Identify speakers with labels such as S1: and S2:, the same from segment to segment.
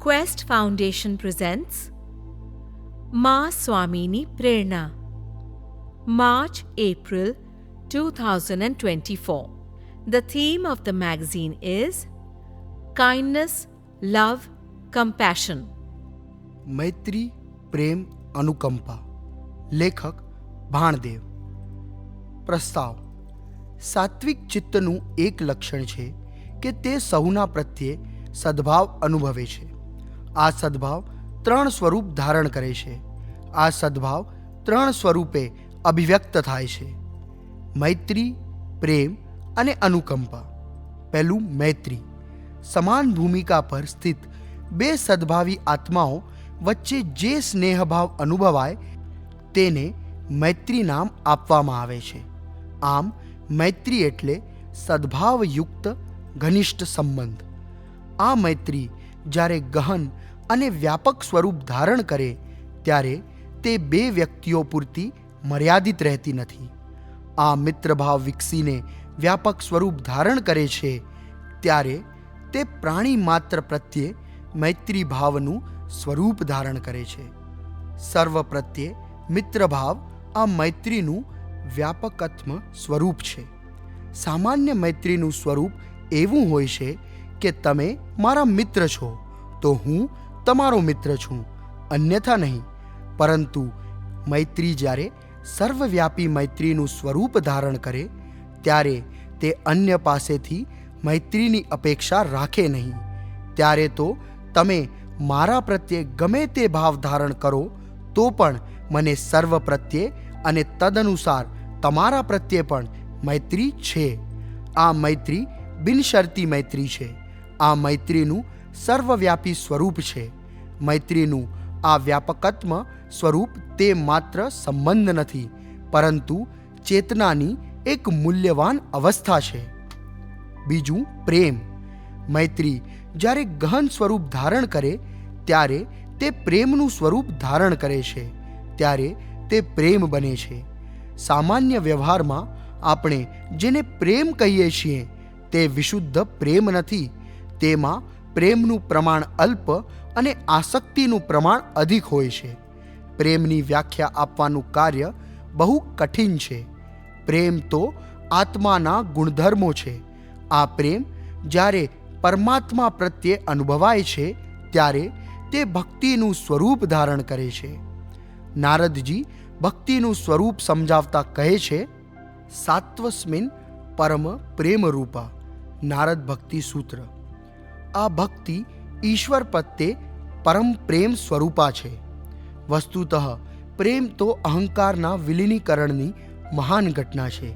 S1: Quest Foundation presents Ma Swamini Prerna March April 2024 The theme of the magazine is Kindness, Love, Compassion.
S2: મૈત્રી પ્રેમ અનુકંપા લેખક ભાણદેવ પ્રસ્તાવ સાત્વિક ચિત્તનું એક લક્ષણ છે કે તે સહુના પ્રત્યે સદ્ભાવ અનુભવે છે આ સદ્ભાવ ત્રણ સ્વરૂપ ધારણ કરે છે. આ સદ્ભાવ ત્રણ સ્વરૂપે અભિવ્યક્ત થાય છે. મૈત્રી, પ્રેમ અને અનુકંપા. પહેલું મૈત્રી. સમાન ભૂમિકા પર સ્થિત બે સદ્ભાવી આત્માઓ વચ્ચે જે સ્નેહભાવ અનુભવાય તેને મૈત્રી નામ આપવામાં આવે છે. આમ, મૈત્રી એટલે સદ્ભાવયુક્ત ઘનિષ્ઠ સંબંધ. આ મૈત્રી જ્યારે ગહન અને વ્યાપક સ્વરૂપ ધારણ કરે, ત્યારે તે બે વ્યક્તિઓ પૂરતી મર્યાદિત રહેતી નથી. આ મિત્રભાવ વિકસીને વ્યાપક સ્વરૂપ ધારણ કરે છે, ત્યારે તે પ્રાણી માત્ર પ્રત્યે મૈત્રી ભાવનું સ્વરૂપ ધારણ કરે છે. સર્વ પ્રત્યે મિત્રભાવ આ મૈત્રીનું વ્યાપકત્મ સ્વરૂપ છે. સામાન્ય મૈત્રીનું સ્વરૂપ એવું હોય છે કે તમે મારા મિત્ર છો, તો હું તમારો મિત્ર છું, અન્યથા નહીં. પરંતુ મૈત્રી જ્યારે સર્વવ્યાપી મૈત્રીનું સ્વરૂપ ધારણ કરે, ત્યારે તે અન્ય પાસેથી મૈત્રીની અપેક્ષા રાખે નહીં. ત્યારે તો તમે મારા પ્રત્યે ગમે તે ભાવ ધારણ કરો, તો પણ મને સર્વ પ્રત્યે અને તદનુસાર તમારા પ્રત્યે પણ મૈત્રી છે. આ મૈત્રી બિનશરતી મૈત્રી છે. આ મૈત્રીનું સર્વવ્યાપી સ્વરૂપ છે. મૈત્રીનું આ વ્યાપકત્મ સ્વરૂપ તે માત્ર સંબંધ નથી, પરંતુ ચેતનાની એક મૂલ્યવાન અવસ્થા છે. બીજું પ્રેમ. મૈત્રી જ્યારે ગહન સ્વરૂપ ધારણ કરે, ત્યારે તે પ્રેમનું સ્વરૂપ ધારણ કરે છે, ત્યારે તે પ્રેમ બને છે. સામાન્ય વ્યવહારમાં આપણે જેને પ્રેમ કહીએ છીએ, તે વિશુદ્ધ પ્રેમ નથી તેમાં પ્રેમનું પ્રમાણ અલ્પ અને આસક્તિનું પ્રમાણ અધિક હોય છે. પ્રેમની વ્યાખ્યા આપવાનું કાર્ય બહુ કઠિન છે. પ્રેમ તો આત્માના ગુણધર્મો છે. આ પ્રેમ જ્યારે પરમાત્મા પ્રત્યે અનુભવાય છે, ત્યારે તે ભક્તિનું સ્વરૂપ ધારણ કરે છે. નારદજી ભક્તિનું સ્વરૂપ સમજાવતા કહે છે, સાત્વસ્મિન પરમ પ્રેમ રૂપા નારદ ભક્તિ સૂત્ર. આ ભક્તિ ઈશ્વર પ્રત્યે પરમ પ્રેમ સ્વરૂપા છે. વસ્તુતઃ પ્રેમ તો અહંકારના વિલીનીકરણની મહાન ઘટના છે.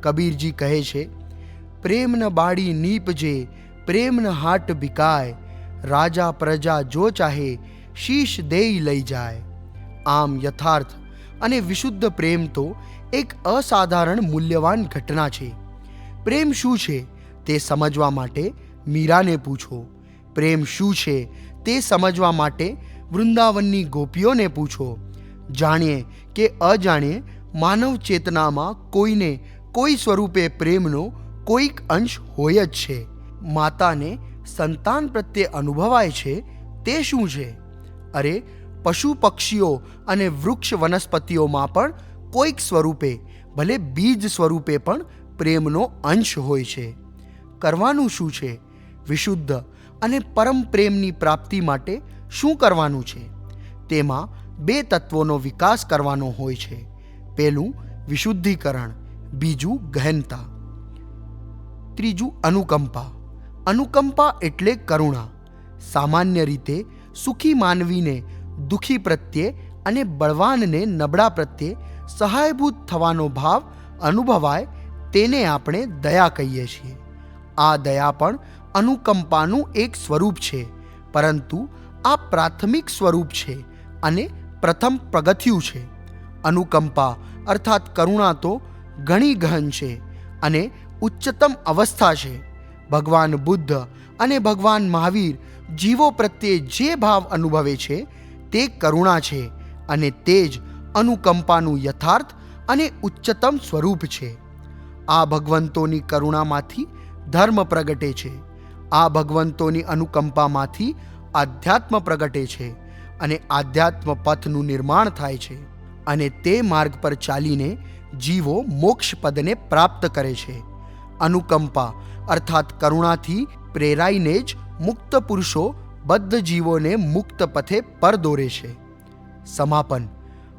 S2: કબીરજી કહે છે, પ્રેમ ન બાળી નીપજે પ્રેમ ન હાટ બિકાય રાજા પ્રજા જો ચાહે, શીશ દેઈ લઈ જાય. આમ યથાર્થ અને વિશુદ્ધ પ્રેમ તો એક અસાધારણ મૂલ્યવાન ઘટના છે. પ્રેમ શું છે તે સમજવા માટે મીરાને પૂછો, પ્રેમ શું છે? તે સમજવા માટે વૃંદાવનની ગોપીઓને પૂછો, જાણીએ કે અજાણીએ માનવ ચેતનામાં કોઈને કોઈ સ્વરૂપે પ્રેમનો કોઈક અંશ હોય જ છે. માતાને સંતાન પ્રત્યે અનુભવાય છે, તે શું છે? અરે, પશુ પક્ષીઓ અને વૃક્ષ વનસ્પતિઓમાં પણ કોઈક સ્વરૂપે, ભલે બીજ સ્વરૂપે પણ પ્રેમનો અંશ હોય છે. કરવાનું શું છે? વિશુદ્ધ અને પરમ પ્રેમની પ્રાપ્તિ માટે શું કરવાનું છે? તેમાં બે તત્વોનો વિકાસ કરવાનો હોય છે. પહેલું વિશુદ્ધિકરણ, બીજું ગહેનતા. ત્રીજું અનુકંપા. અનુકંપા એટલે કરુણા. સામાન્ય રીતે સુખી માનવીને દુઃખી પ્રત્યે અને બળવાનને નબળા પ્રત્યે સહાયભૂત થવાનો ભાવ અનુભવાય તેને આપણે દયા કહીએ છીએ. આ દયા પણ અનુકંપાનું એક સ્વરૂપ છે, પરંતુ આ પ્રાથમિક સ્વરૂપ છે અને પ્રથમ પગથિયું છે. અનુકંપા અર્થાત કરુણા તો ઘણી ગહન છે અને ઉચ્ચતમ અવસ્થા છે. ભગવાન બુદ્ધ અને ભગવાન મહાવીર જીવો પ્રત્યે જે ભાવ અનુભવે છે તે કરુણા છે અને તે જ અનુકંપાનું યથાર્થ અને ઉચ્ચતમ સ્વરૂપ છે. આ ભગવંતોની કરુણામાંથી ધર્મ પ્રગટે છે. આ ભગવંતોની અનુકંપામાંથી આધ્યાત્મ પ્રગટે છે અને આધ્યાત્મ પથનું નિર્માણ થાય છે અને તે માર્ગ પર ચાલીને જીવો મોક્ષ પદને પ્રાપ્ત કરે છે. અનુકંપા, અર્થાત કરુણાથી પ્રેરાઈને જ મુક્ત પુરુષો બદ્ધ જીવોને મુક્ત પથે પર દોરે છે. સમાપન.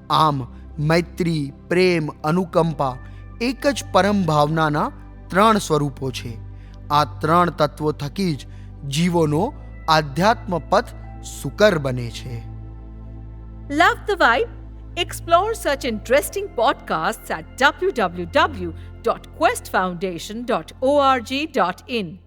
S2: આમ, મૈત્રી, પ્રેમ, અનુકંપા એક જ પરમ ભાવનાના ત્રણ સ્વરૂપો છે. આ ત્રણ તત્વો થકી જ જીવોનો આધ્યાત્મ પથ સુકર બને છે
S1: Love the vibe? Explore such interesting podcasts at www.questfoundation.org.in.